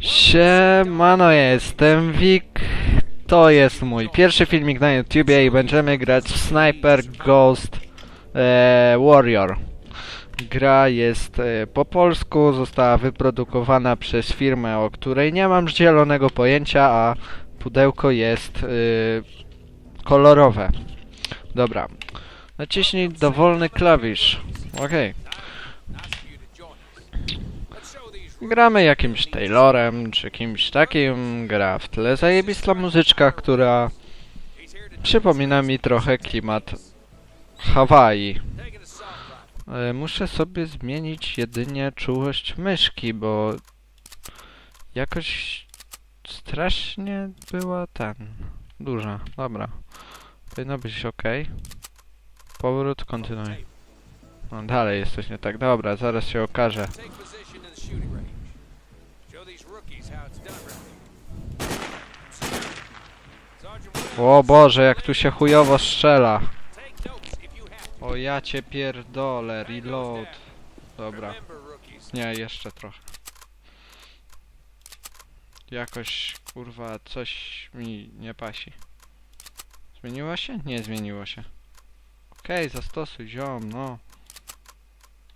Siemano, jestem Wik. To jest mój pierwszy filmik na YouTubie i będziemy grać w Sniper Ghost e, Warrior. Gra jest e, po polsku, została wyprodukowana przez firmę, o której nie mam zielonego pojęcia, a pudełko jest e, kolorowe. Dobra. Naciśnij dowolny klawisz. Okej. Gramy jakimś Taylorem, czy kimś takim, gra w tle zajebista muzyczka, która przypomina mi trochę klimat Hawaii. E, Muszę sobie zmienić jedynie czułość myszki, bo jakoś strasznie była ten, duża. Dobra, powinno być ok. Powrót, kontynuuj. No dalej jest coś nie tak. Dobra, zaraz się okaże. O Boże, jak tu się chujowo strzela. O ja cię pierdolę, reload. Dobra, nie, jeszcze trochę. Jakoś, kurwa, coś mi nie pasi. Zmieniło się? Nie zmieniło się. Okej, zastosuj ziom, no.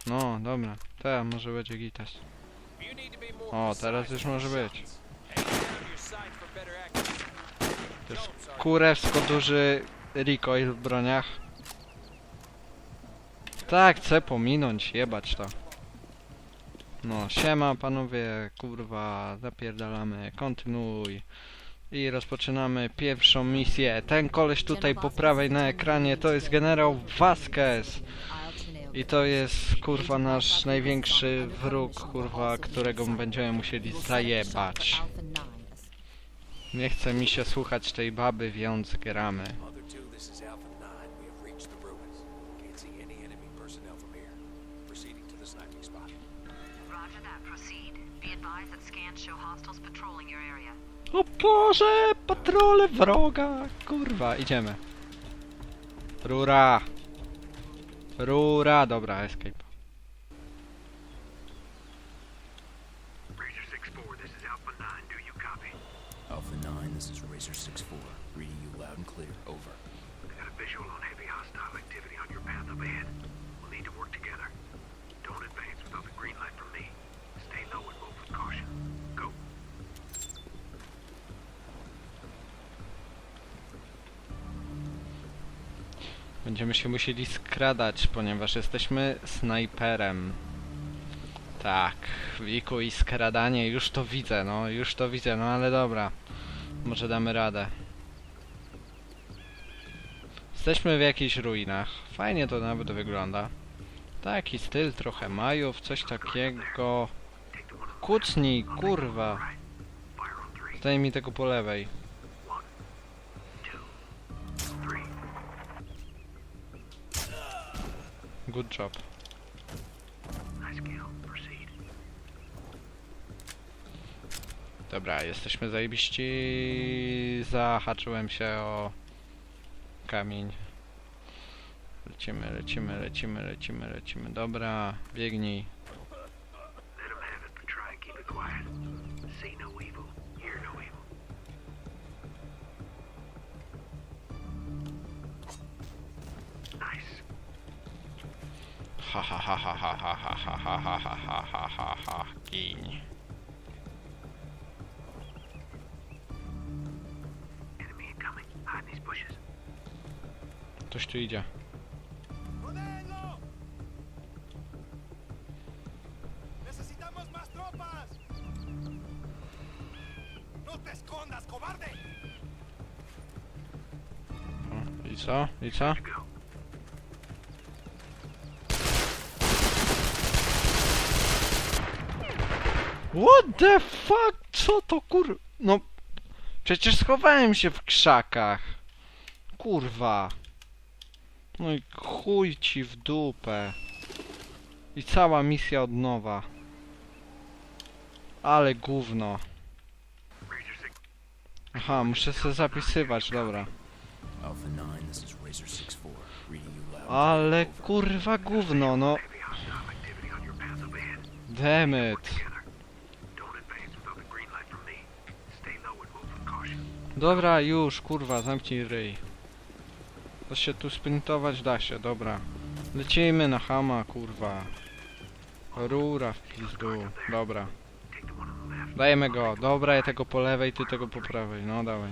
No, dobra. Teraz może będzie gitas. O, teraz już może być. To jest kurewsko duży recoil w broniach. Tak, chcę pominąć, jebać to. No, siema panowie, kurwa, zapierdalamy, kontynuuj. I rozpoczynamy pierwszą misję. Ten koleś tutaj po prawej na ekranie to jest generał Vasquez. I to jest, kurwa, nasz największy wróg, kurwa, którego będziemy musieli zajebać. Nie chce mi się słuchać tej baby, więc gramy. Mother 2, this is Alpha 9. We have reached the ruins. Can't see any enemy personnel from here. Proceeding to the sniping spot. Roger that. Proceed. Be advised that scans show hostiles patrolling your area. O Boże, patrole wroga! Kurwa, idziemy. Rura! Rura, dobra, escape. Będziemy się musieli skradać, ponieważ jesteśmy snajperem. Tak, wiku i skradanie, już to widzę, no, już to widzę, no ale dobra. Może damy radę. Jesteśmy w jakichś ruinach. Fajnie to nawet wygląda. Taki styl, trochę majów, coś takiego. Kucnij, kurwa. right. Fire on three. Daj mi tego po lewej. Good job. Dobra, jesteśmy zajebiści. Zahaczyłem się o kamień. Lecimy, lecimy, lecimy, lecimy, lecimy. Dobra, biegnij. Ha ha ha ha ha ha ha ha ha ha ha ha ha ha ha Gin. Ktoś tu idzie. ¡No I co? I co? What the fuck? Co to kur... No... Przecież schowałem się w krzakach. Kurwa. No i chuj ci w dupę. I cała misja od nowa. Ale gówno. Razor 6. Aha, muszę sobie zapisywać, dobra. Alpha 9, this is Razor 6-4. Reading you loud and Ale kurwa gówno, no. Heavy Dobra, już, kurwa, zamknij ryj. Da się tu sprintować? Da się, dobra. Lecimy na hama, kurwa. Rura w pizdu. Dobra. Dajemy go. Dobra, ja tego po lewej, ty tego po prawej. No, dawaj.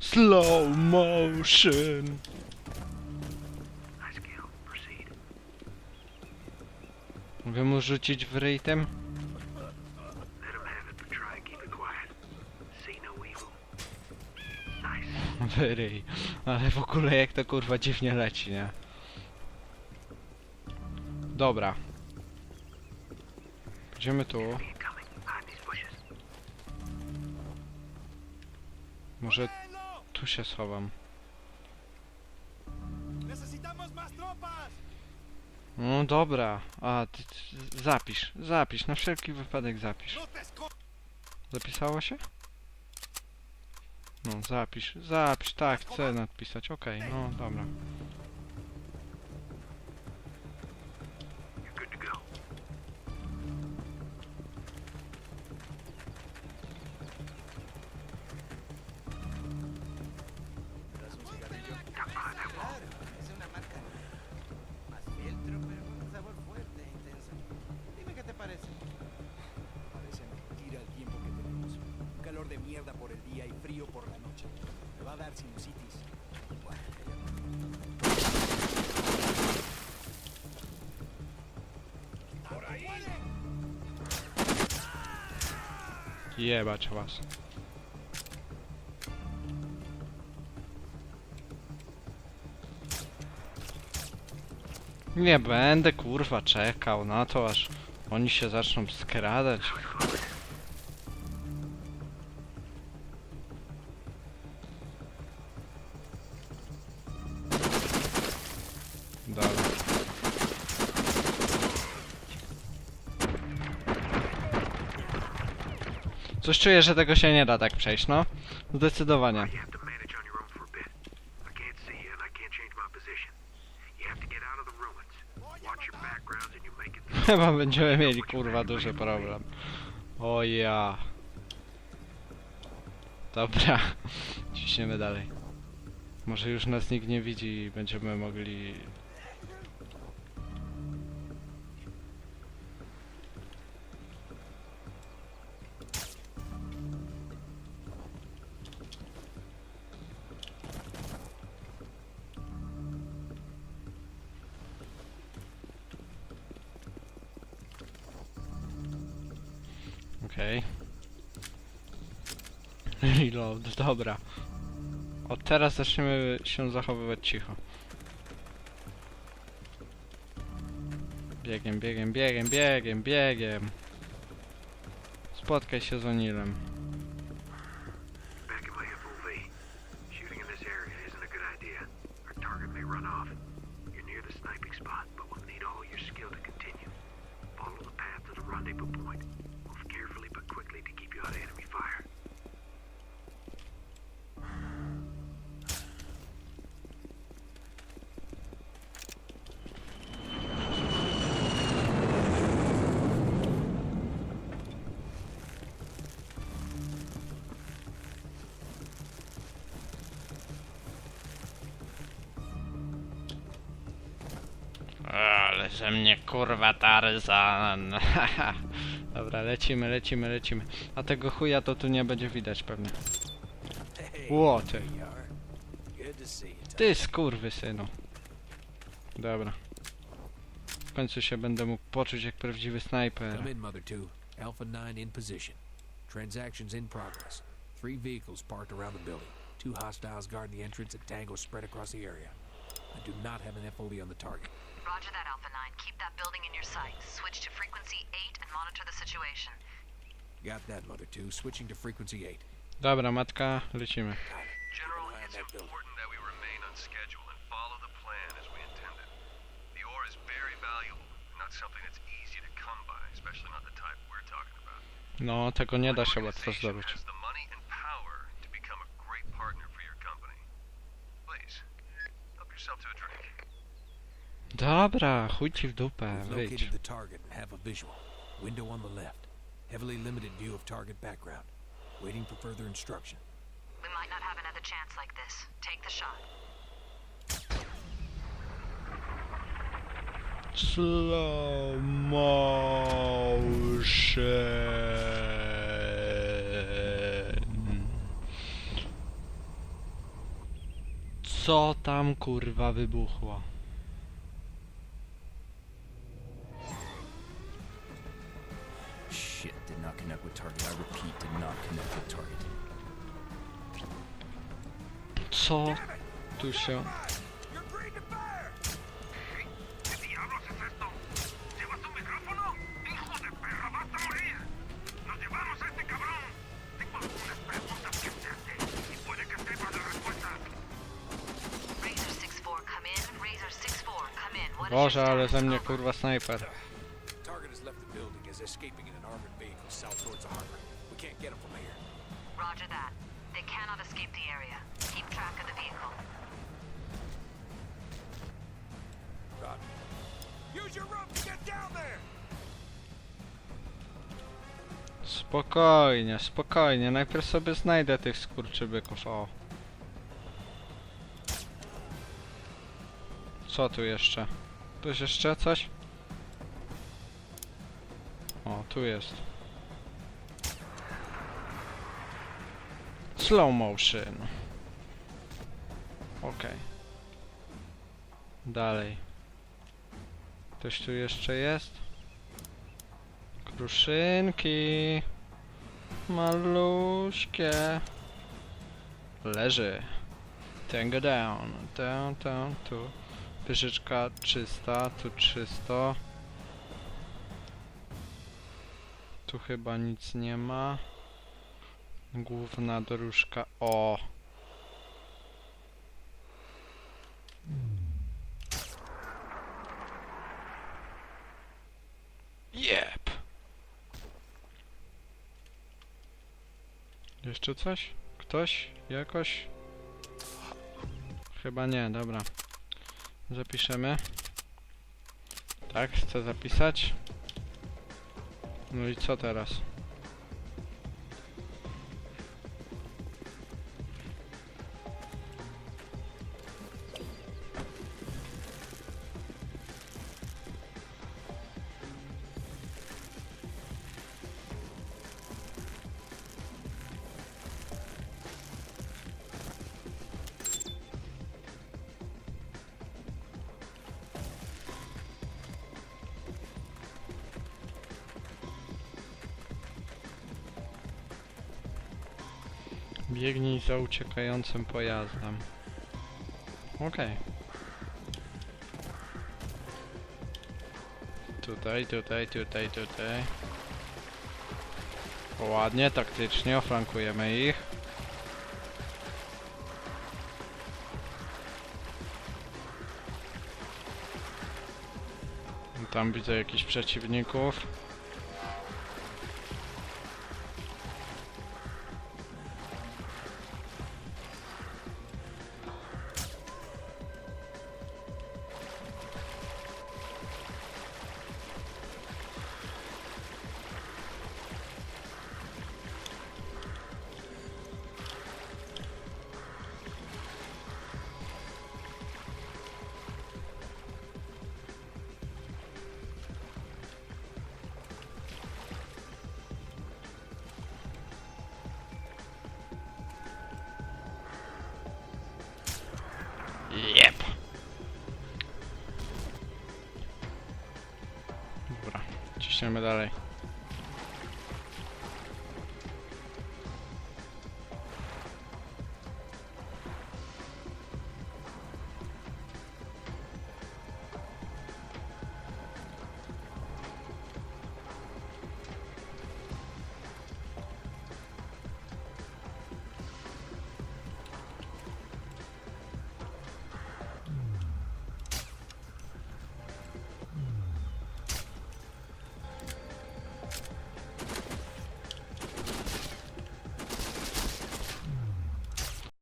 Slow motion. Mogę mu rzucić w ryj Nice. W ryj. Ale w ogóle jak to kurwa dziwnie leci, nie? Dobra. Idziemy tu. Może tu się schowam. No dobra. A, ty, ty, zapisz, zapisz, na wszelki wypadek zapisz. No Zapisało się? No, zapisz, zapisz, tak, chcę nadpisać, okej, no dobra. Jebać was. Nie będę kurwa czekał na to aż oni się zaczną skradać. Czuję, że tego się nie da tak przejść, no. Zdecydowanie. Chyba będziemy mieli kurwa duży problem. O ja. Dobra. Ciśniemy dalej. Może już nas nikt nie widzi i będziemy mogli... Okej. Reload, dobra. Od teraz zaczniemy się zachowywać cicho. Biegiem, biegiem, biegiem, biegiem, biegiem. Spotkaj się z Onilem. Ze mnie kurwa Tarzan. Dobra, lecimy, lecimy, lecimy. A tego chuja to tu nie będzie widać pewnie. Ło, ty. Ty. Ty skurwysynu. Dobra. W końcu się będę mógł poczuć jak prawdziwy snajper. Come in, Mother 2. Alpha 9 in position. Transactions in progress. Three vehicles parked around the building. Two hostiles guard the entrance and tangos spread across the area. I do not have an FOV on the target. Roger that, Alpha 9. Keep that building in your sight. Switch to frequency 8 and monitor the situation. Got that, Mother 2. Switching to frequency 8. Dobra, matka, lecimy. General, Around it's that important that we remain on schedule and follow the plan as we intended. The ore is very valuable, not something that's easy to come by, especially not the type we're talking about. No, tego nie da się My łatwo organization zdobyć. Dobra, chuj ci w dupę, We've wyjdź. located the target and have a visual. Window on the left. Heavily limited view of target background. Waiting for further instruction. We might not have another chance like this. Take the shot. Slow motion. Co tam kurwa wybuchło? Towards the harbor. We can't get him from here. Roger that. They cannot escape the area. Spokojnie, spokojnie. Najpierw sobie znajdę tych skurczybyków. O. Co tu jeszcze? Tu jest jeszcze coś? O, tu jest. Slow motion. Okej. Dalej. Ktoś tu jeszcze jest? Kruszynki. Maluśkie. Leży. Tango down. Down, down, tu. Pyszyczka czysta, tu czysto. Tu chyba nic nie ma. Główna dróżka. O! Jeszcze coś? Ktoś? Jakoś? Chyba nie, dobra. Zapiszemy. Tak, chcę zapisać. No i co teraz? Biegnij za uciekającym pojazdem. Okej. Tutaj, tutaj, tutaj, tutaj. Ładnie, taktycznie, oflankujemy ich. Tam widzę jakichś przeciwników. Ciśniemy dalej.